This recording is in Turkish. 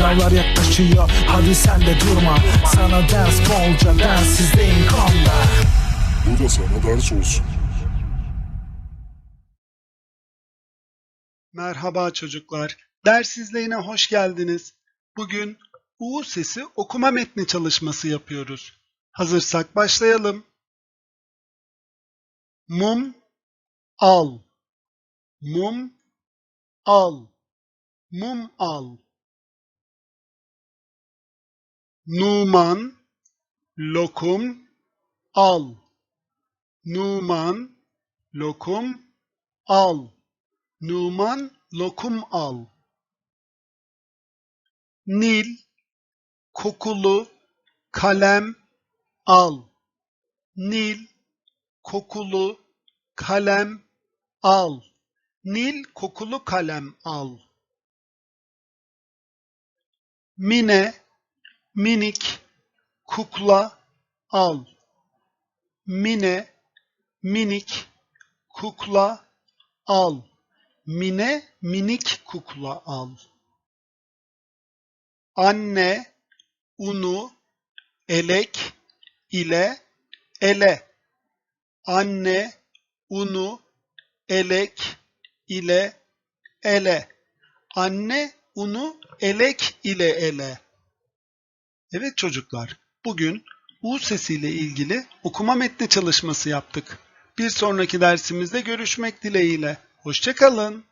Sınavlar yaklaşıyor hadi sen de durma Sana ders bolca densizdeyim konda Bu da sana ders olsun. Merhaba çocuklar. Ders izleyine hoş geldiniz. Bugün U sesi okuma metni çalışması yapıyoruz. Hazırsak başlayalım. Mum al. Mum al. Mum al. Numan lokum al. Numan lokum al. Numan lokum al. Nil kokulu kalem al. Nil kokulu kalem al. Nil kokulu kalem al. Mine minik kukla al. Mine minik kukla al. Mine minik kukla al. Anne unu elek ile ele. Anne unu elek ile ele. Anne unu elek ile ele. Evet çocuklar, bugün U sesiyle ilgili okuma metni çalışması yaptık. Bir sonraki dersimizde görüşmek dileğiyle. Hoşçakalın.